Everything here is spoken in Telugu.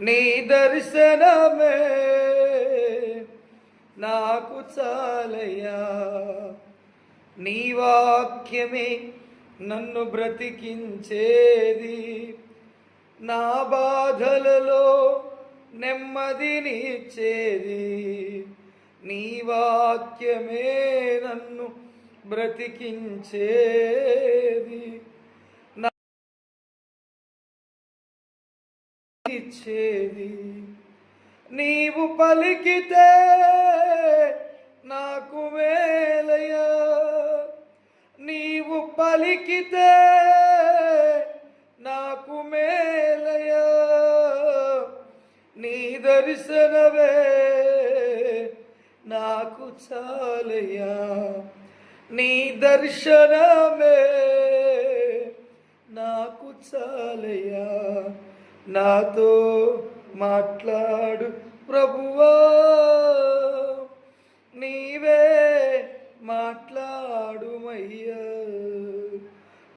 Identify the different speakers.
Speaker 1: నీ దర్శనమే నాకు చాలయ్యా. నీ వాక్యమే నన్ను బ్రతికించేది. నా బాధలలో నెమ్మదినిచ్చేది నీ వాక్యమే నన్ను బ్రతికించేది. ఇచ్చేది నీవు పలికితే నాకు వేలయ్యా నీవు పలికితే నాకు మేలయ్యా. నీ దర్శనమే నాకు చాలయ్యా. నీ దర్శనమే నాకు చాలయ్యా. నాతో మాట్లాడు ప్రభువా. నీవే మాట్లాడుమయ్యా